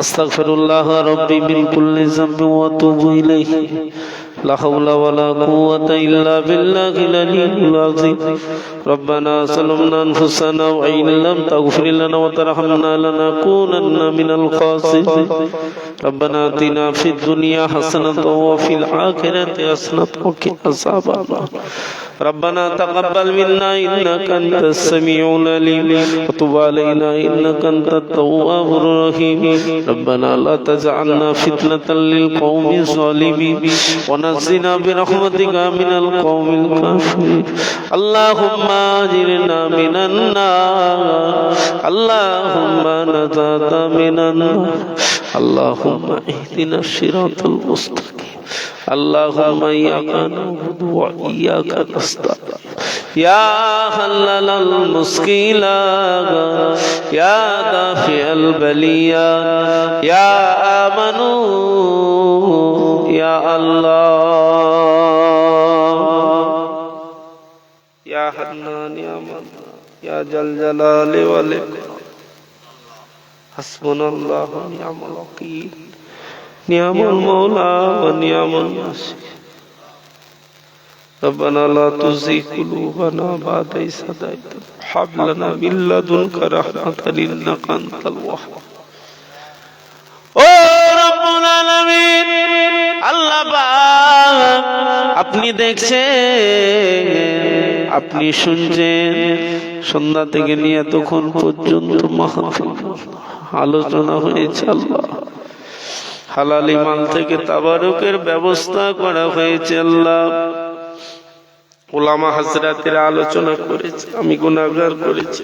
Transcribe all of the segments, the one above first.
أستغفر الله ربي من كل ذنب وأتوب إليه. لا حول ولا قوة إلا بالله العلي العظيم. ربنا ظلمنا أنفسنا وإن لم تغفر لنا وترحمنا لنكونن من الخاسرين. ربنا آتنا في الدنيا حسنة وفي الآخرة حسنة وقنا عذاب النار. ربنا تقبل منا إنك أنت السميع العليم وتب علينا إنك أنت التواب الرحيم ربنا لا تجعلنا فتنة للقوم الظالمين ونزنا برحمتك من القوم الكافرين اللهم أجرنا من النار اللهم نجاة من النار اللهم اهدنا الصراط المستقيم اللهم إياك نعبد وإياك نستعين. يا حلل المسكيلا يا دافع البليات يا آمنو يا الله. يا حنان يا من يا جل جلال والإكرام. حسبنا الله ونعم الوكيل. نعم المولى ونعم النصير ربنا لا تزغ قلوبنا بعد إذ هديتنا وهب لنا من لدنك رحمة إنك أنت الوهاب ও রব্বুল আলামিন আল্লাহ পাক আপনি দেখছেন আপনি শুনছেন সন্ধ্যা থেকে নিয়ে তখন পর্যন্ত মাহফিল আলোচনা হয়েছে আল্লাহ হালালি মাল থেকে তাবারকের ব্যবস্থা করা হয়েছে আল্লাহ। ওলামা হাজরাতের আলোচনা করেছে, আমি গুণাগার করেছি।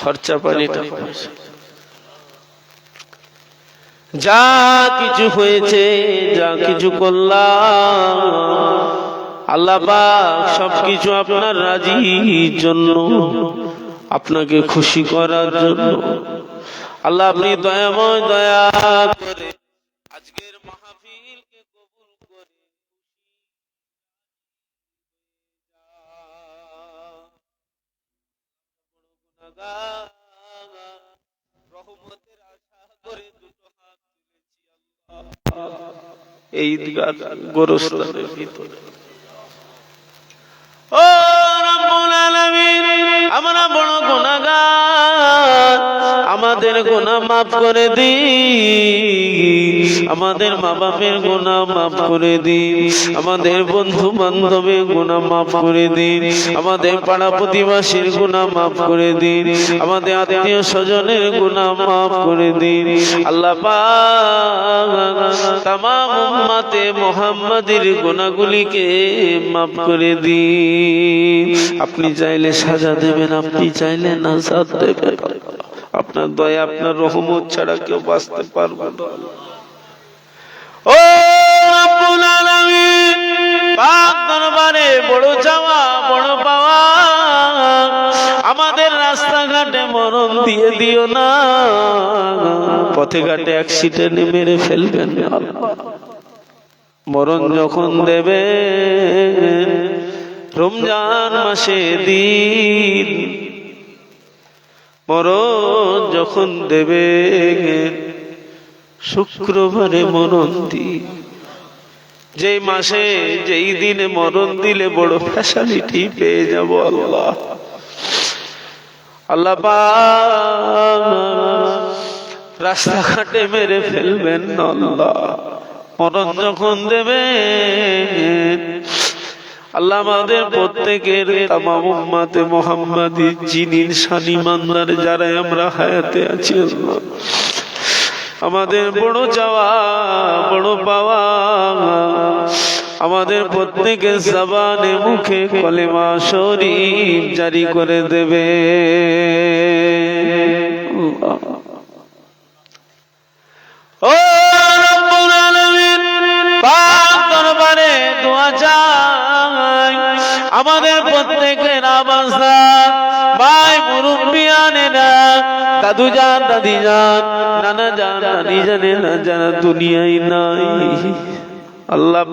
খরচা পানিটা যা কিছু হয়েছে, যা কিছু করলাম, আল্লাহ সবকিছু আপনার রাজির জন্য, আপনাকে খুশি করার জন্য। আল্লাহ আপনি দয়াময় দয়া করে আজকের মাহফিলকে কবুল করে রহমতের আশা করে দুটো হাত তুলেছি আল্লাহ। এই ঈদগাহ ভিতরে। আমাদের গুনাহ মাফ করে দিন। আমাদের মা বাপের গুনাহ মাফ করে দিন। আমাদের বন্ধু বান্ধবের গুনাহ মাফ করে দিন। আমাদের পাড়া প্রতিবাসীর গুনাহ মাফ করে দিন। আমাদের আত্মীয় স্বজনের গুনাহ মাফ করে দিন। আল্লাহ তামাম মুহাম্মাদের গুনাহগুলিকে মাফ করে দিন। আপনি চাইলে সাজা দেবেন, আপনি চাইলে নাজাত দেবেন। আপনার দয়া, আপনার রহমত ছাড়া কেউ বাঁচতে পারবে না। ও বড় চাওয়া, বড় পাওয়া। আমাদের রাস্তাঘাটে মরণ দিয়ে দিও না। পথে ঘাটে অ্যাক্সিডেন্টে মেরে ফেলবেন মরণ যখন দেবে, রমজান মাসে দিন মরণ যখন দেবে শুক্রবারে মরণ দিন। যে মাসে, যেই দিনে মরণ দিলে বড় ফ্যাসালিটি পেয়ে যাব আল্লাহ। আল্লাহ রাস্তাঘাটে মেরে ফেলবেন আল্লাহ। মরণ যখন দেবে আল্লাহ আমাদের প্রত্যেকের তামাম উম্মাতে মোহাম্মদী জিনির শানি মান্দার যারা আমরা হায়াতে আছি আল্লাহ। আমাদের বড় চাওয়া, বড় পাওয়া, আমাদের প্রত্যেকের জবানে মুখে কলেমা শরীফ জারি করে দেবে। আমাদের প্রত্যেকের অবস্থা। ভাই মুরব্বিয়ানেরা দাদু যান, দাদি যান। নানা যান, নানি জানে, না যারা দুনিয়ায় নাই। আল্লাহ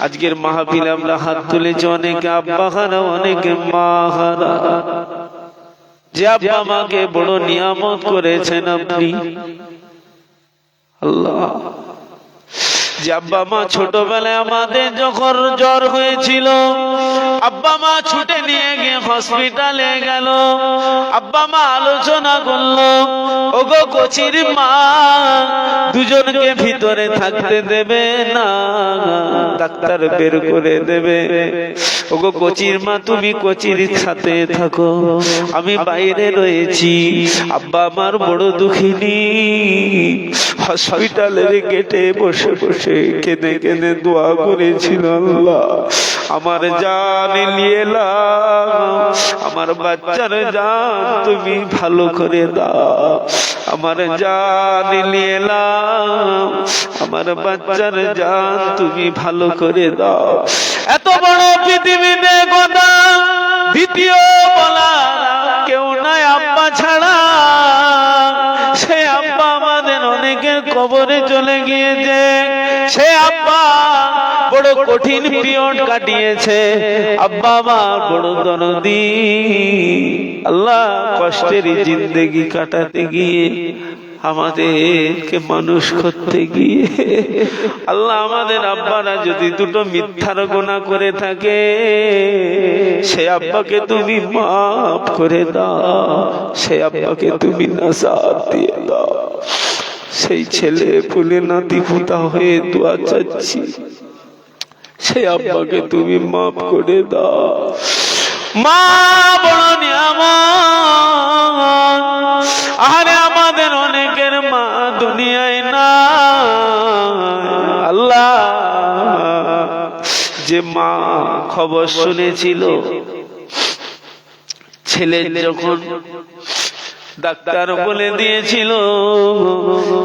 আজকের মাহফিল আমরা হাত তুলেছি অনেকে আব্বা হারা অনেকে মা হারা যে আব্বা আমাকে বড় নিয়ামত করেছেন আপনি। আল্লাহ। যে আব্বা মা ছোটবেলায় আমাদের যখন জ্বর হয়েছিল আব্বা মা ছুটে নিয়ে গিয়ে হসপিটালে গেল। আব্বা মা আলোচনা করল, ওগো কচির মা, দুজনকে ভিতরে থাকতে দেবে না, ডাক্তার বের করে দেবে। ওগো কচির মা, তুমি কচির সাথে থাকো, আমি বাইরে রয়েছি, আব্বা আমার বড় দুঃখিনী। হসপিটালের গেটে বসে বসে কেঁদে কেঁদে দোয়া করেছিল আল্লাহ। আমার জান নিয়ে আমার বাচ্চার জান তুমি ভালো করে দাও। আমার জান নিয়ে আমার বাচ্চার জান তুমি ভালো করে দাও। এত বড় পৃথিবীতে কথা দ্বিতীয় বলা কেউ নাই আব্বা ছাড়া। সে আব্বা আমাদের অনেকের কবরে চলে গিয়েছে। সে আব্বা বড় কঠিন পিরিয়ড কাটিয়েছে। আব্বা আমার বড় দরদি আল্লাহ কষ্টের জিন্দেগি কাটাতে গিয়ে আমাদেরকে মানুষ করতে গিয়ে আল্লাহ আমাদের আব্বারা যদি দুটো মিথ্যার গোনা করে থাকে, সে আব্বাকে তুমি মাফ করে দাও, সে আব্বাকে তুমি নাসাদ দিয়ে দাও। সেই ছেলে ফুলে নাতি ফুতা হয়ে দোয়া চাচ্ছি। সেই আব্বাকে তুমি মাফ করে দাও। মা বড় নিয়ামত। আরে আমাদের অনেকের মা দুনিয়ায় না আল্লাহ যে মা খবর শুনেছিল ছেলে যখন ডাক্তার বলে দিয়েছিল,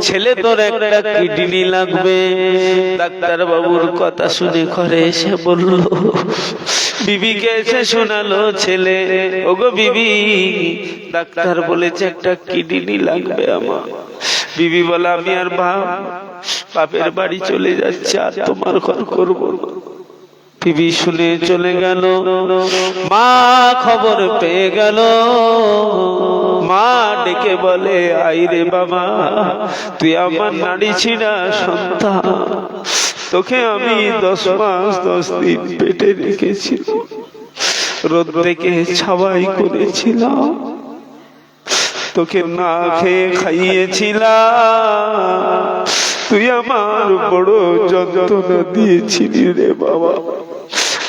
ছেলে তোর একটা কিডনি লাগবে। ডাক্তার বাবুর কথা শুনে ঘরে এসে বলল, বিবিকে এসে শোনালো ছেলে। ওগো বিবি, ডাক্তার বলেছে একটা কিডনি লাগবে আমার। বিবি বলে, আমি আর বাপ, বাপের বাড়ি চলে যাচ্ছে, আর তোমার ঘর করব বিবি শুনে চলে গেল, মা খবর পেয়ে গেল। মা ডেকে বলে আইরে বাবা, তুই আমার নাড়ি ছিড়া সন্তান। তোকে আমি দশ মাস, দশ দিন পেটে রেখেছি রোদ থেকে ছাওয়াই করেছিলাম। তোকে না খেয়ে খাইয়েছিলাম। তুই আমার বড় যন্ত্রণা দিয়েছিলি রে বাবা।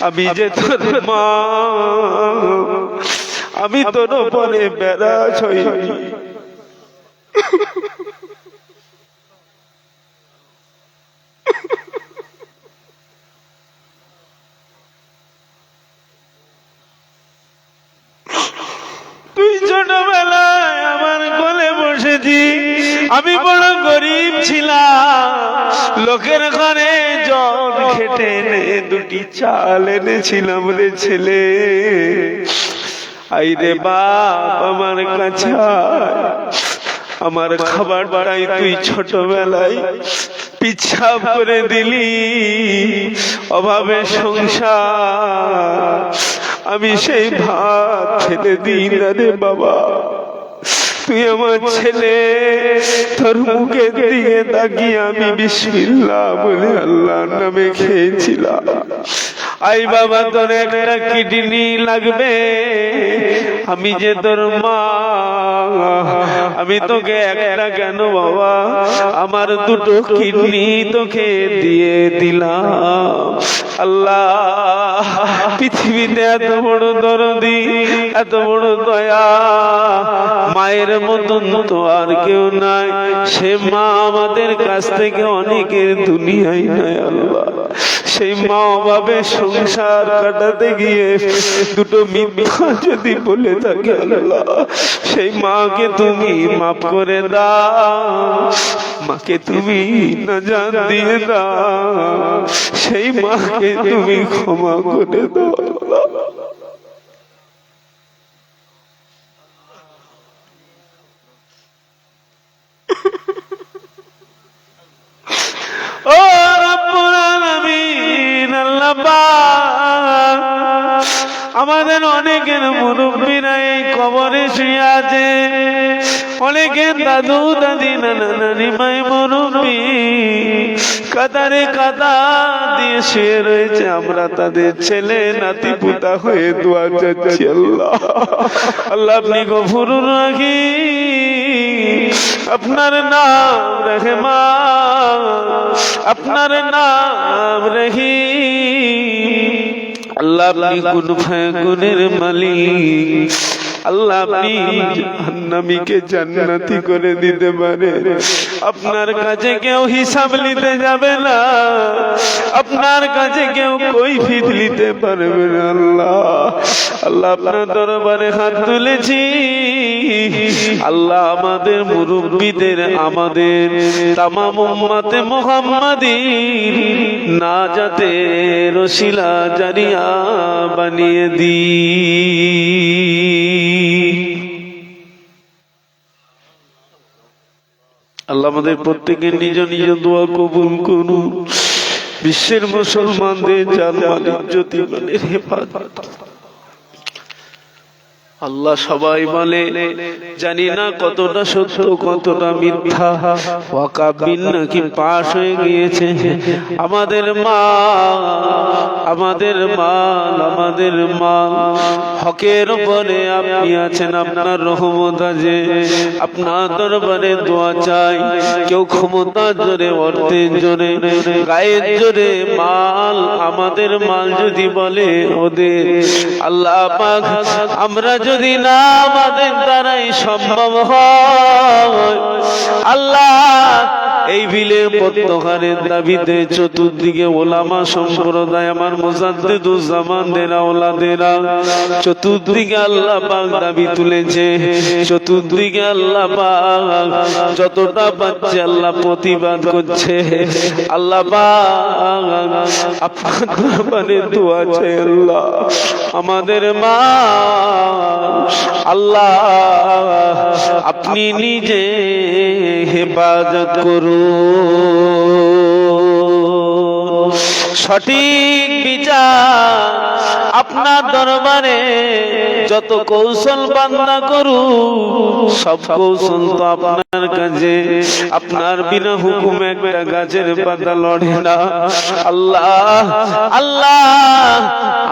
আমি যে তোর মা আমি তোর পরে বেড়া তুই আমার বসেছি। আমি বড় গরিব ছিলাম। লোকের ঘরে জল খেটে এনে দুটি চাল এনেছিলাম রে ছেলে। আইরে বাপ আমার কাছে। আমার খাবারটাই তুই ছোটবেলায় পিছাব করে দিলি। অভাবে সংসার। আমি সেই ভাত খেতে দিই না রে বাবা। তুই আমার ছেলে। তোর মুখের দিকে তাকিয়ে আমি বিসমিল্লাহ বলে আল্লাহর নামে খেয়েছিলাম। আই বাবা তোর একটা কিডনি লাগবে। আমি যে তোর মা আমি তোকে একটা কেন বাবা? আমার দুটো কিডনি তোকে দিয়ে দিলাম। আল্লাহ পৃথিবীতে এত বড় দরদি এত বড় দয়া। মায়ের মতন তো আর কেউ নাই। সে মা আমাদের কাছ থেকে অনেকের দুনিয়ায় নাই আল্লাহ। সেই মা অভাবে সংসার কাটাতে গিয়ে দুটো মিথ্যা যদি বলে থাকে সেই মাকে তুমি মাফ করে দাও। মাকে তুমি না জান দিয়ে দাও। সেই মাকে তুমি ক্ষমা করে দাও আল্লাহ ও আমাদের অনেকের মুরব্বীরা এই কবরে শুয়ে আছে। অনেকের দাদু, দাদি, নানা মাই মুরব্বী কাতারে কাদা দিয়ে শুয়ে রয়েছে। আমরা তাদের ছেলে, নাতি, পুতা হয়ে দোয়া চাচ্ছি। আল্লাহ। আল্লাহ আপনি গফুর রাখি আপনার নাম রেখে মা আপনার নাম রেখি আল্লাহ আপনি কোন ফায়গুনের মালিক আল্লাহ আপনি জাহান্নামীকে জান্নাতি করে দিতে পারে। আপনার কাছে কেউ হিসাব নিতে যাবে না। আপনার কাছে কেউ কই ফিট নিতে পারবে না আল্লাহ। আল্লাহ আপনার দরবারে হাত তুলেছি। আল্লাহ আমাদের মুরব্বীদের, আমাদের তামাম উম্মতে মুহাম্মাদির না যাতে রসিলা জারিয়া বানিয়ে দি আল্লাহ আমাদের প্রত্যেকের নিজ নিজ দোয়া কবুল করুন। বিশ্বের মুসলমানদের জান মালিক হেফাজত। আল্লাহ সবাই বলে, জানি না কতটা সত্য, কতটা মিথ্যা। ওয়াকাবিন নাকি পাশ হয়ে গিয়েছে। আমাদের মা আমাদের মাল আমাদের মাল। হকের উপরে আপনি আছেন আপনার রহমত আছে আপনার দরবারে দোয়া চাই। কেউ ক্ষমতা জোরে, অর্থের জোরে, গায়ের জোরে, মাল, আমাদের মাল যদি বলে ওদের, আল্লাহ আমরা যদি না আমাদের দ্বারাই সম্ভব হয় আল্লাহ এই বিলে প্রত্যাহারের দাবিতে চতুর্দিকে ওলামা সম্প্রদায় আমার মোজাদ্দেদুজ্জামান দেরা ওলাদেরা। চতুর্দিকে আল্লাহ পাক দাবি তুলেছে, চতুর্দিকে আল্লাহ পাক যতটা পাচ্ছে আল্লাহ প্রতিবাদ করছে। আল্লাহ আপনার দরবারে দোয়া আল্লাহ, আমাদের মা, আল্লাহ, আপনি নিজে হেফাজত করুন। সঠিক বিচার আপনার দরবারে যত কৌশল বান্দা করু সব কৌশল তো আপনার কাছে আপনার বিনা হুকুম একটা গাছের পাতা লড়ে না। আল্লাহ আল্লাহ,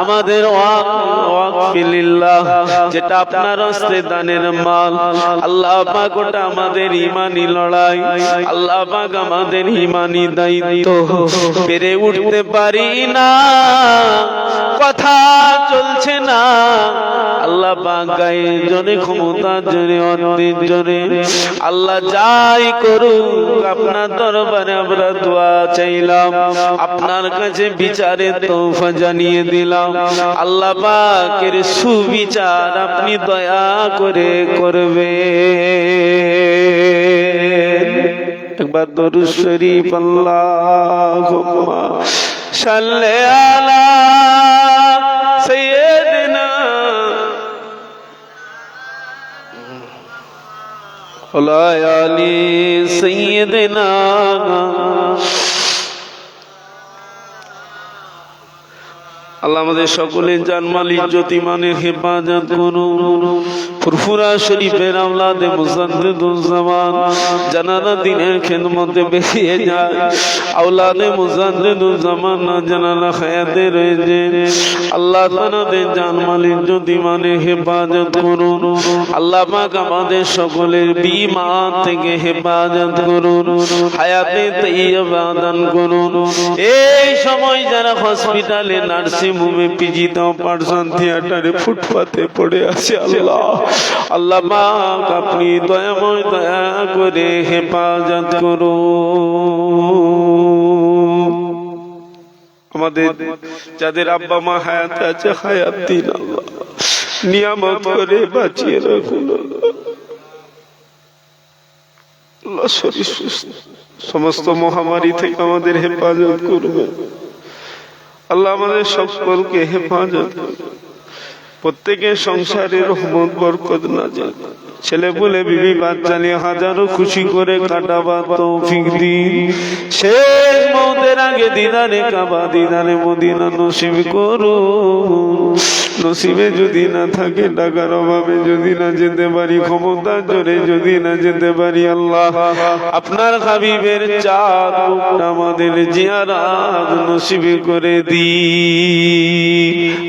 আমাদের যেটা আপনার হস্তে দানের মাল। আল্লাহ পাক ওটা আমাদের ইমানি লড়াই। আল্লাহ পাক আমাদের ইমানি দায়িত্ব। পেরে উঠতে পারি না। কথা চলছে না। আল্লাহ গায়ে জনে ক্ষমতা জনে অর্থের জনে আল্লাহ যাই করুক, আপনার দরবারে আমরা দোয়া চাইলাম। আপনার কাছে বিচারে তৌফা জানিয়ে দিলাম। আল্লাহ পাকের সুবিচার আপনি দয়া করে করবে একবার দরুদ শরীফ, আল্লাহুম্মা সাল্লি আলা আল্লাহ আমাদের সকলের জানমালি জ্যোতিমানের হেফাজত করুন। ফুরফুরা শরীফের আওলাদে মুজাদ্দিদুজ্জামান জানানা দিনের খেদমতে বেরিয়ে যায়। আওলাদে মুজাদ্দিদুজ্জামান না জানানা হায়াতে রয়েছে। আল্লাহ তানাদের জানমালির জ্যোতিমানের হেফাজত করুন। আল্লাহ পাক আমাদের সকলের বিমান থেকে হেফাজত করুন। হায়াতে তাইয়্যিবা দান করুন। এই সময় যারা হসপিটালে নার্সিং হোমে পিজিতে অপারেশন থিয়েটারে ফুটপাতে পড়ে আছে, আল্লাহ। আল্লাহ পাক আপনি দয়াময় দয়া করে হেফাজত করুন। আমাদের যাদের আব্বা মা হায়াত আছে, হায়াত দিন আল্লাহ। নিয়ামত করে বাঁচিয়ে রাখুন সমস্ত মহামারী থেকে আমাদের হেফাজত করবে আল্লাহ আমাদের সকলকে হেফাজত করবে প্রত্যেকের সংসারের রহমত, বরকত না যায় ছেলে বলে, বিবি, বাচ্চা নিয়ে হাজারো খুশি করে কাটাবা তৌফিক দিন। শেষ মৌতের আগে দিদারে কাবা, দিদারে মদিনা নসিব করুন। নসিবে যদি না থাকে, টাকার অভাবে যদি না যেতে পারি ক্ষমতার জোরে যদি না যেতে পারি, আল্লাহ, আপনার হাবিবের চাঁদ আমাদের জিয়ারাত নসিবে করে দি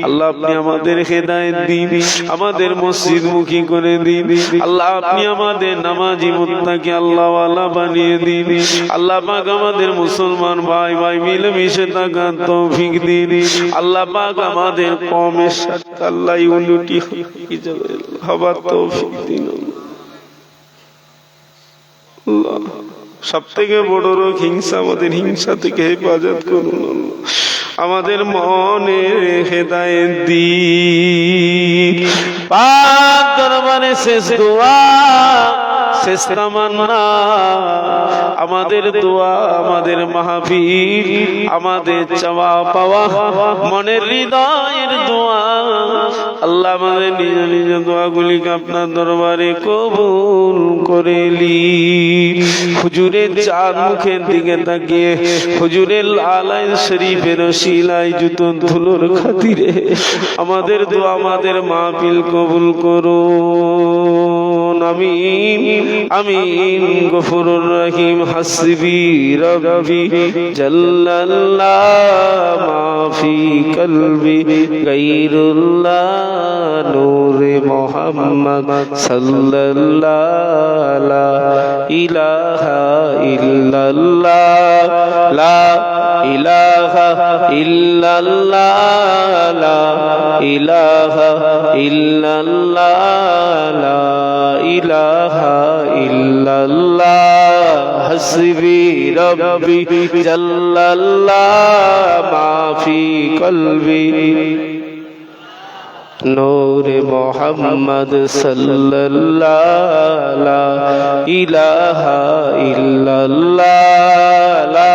আল্লাহ, আপনি আমাদের হেদায়েত দিন, আমাদের মসজিদ মুখী করে দিন। আল্লাহ, আপনি আমাদের নামাজি মুত্তাকি আল্লাহ আল্লাহ বানিয়ে দিন। আল্লাহ পাক আমাদের মুসলমান ভাই ভাই মিলে মিশে থাকার তৌফিক দিন। আল্লাহ পাক আমাদের সাথে সব থেকে বড় রোগ হিংসা, আমাদের হিংসা থেকে হেফাজত করুন আমাদের মনে হেদায় দি পাক দরবারে শেষ দোয়া। আমাদের দোয়া, আমাদের মাহফিল, আমাদের চাওয়া পাওয়া, মনের হৃদয়ের দোয়া। আল্লাহ আমাদের নিজ নিজ দোয়াগুলিকে আপনার দরবারে কবুল করেলি হুজুরের চাঁদ মুখের দিকে তাকিয়ে, হুজুরের আলাইন শরীফের শিলাই জুতো ধুলোর খাতিরে আমাদের দোয়া, আমাদের মাহফিল কবুল করুন। আমিন আমিন, গফুরুর রহিম, হাসবি রব্বি, জাল্লাল্লাহ মাফি কলবি, গায়রুল্লাহ নূরে মোহাম্মদ সাল্লাল্লাহ লা ইলাহা ইল্লাল্লাহ, লা ইলাহা ইল্লাল্লাহ, লা ইলাহা ইল্লাল্লাহ, লা ইলাহা ইল্লাল্লাহ হাসবি রব্বি জাল্লাল্লাহ মাফি কলবি। সাল্লাল্লাহ লা ইলাহা ইল্লাল্লাহ লা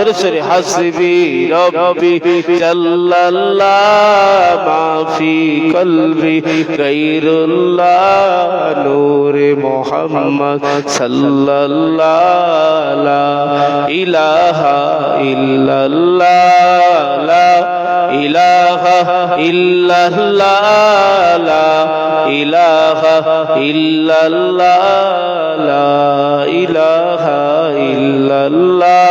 জরসরে হাসবি রব্বি জাল্লাল্লাহ মাফি কলবি, গায়রুল্লাহ নূরে মোহাম্মদ সাল্লাল্লাহ লা ইলাহা ইল্লাল্লাহ, লা ইলাহা ইল্লাল্লাহ, লা ইলাহা ইল্লাল্লাহ, লা ইলাহা ইল্লাল্লাহ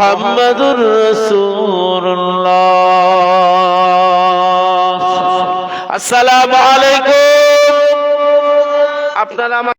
মুহাম্মাদুর রসুল্লাহ আসসালামু আলাইকুম। আপনারা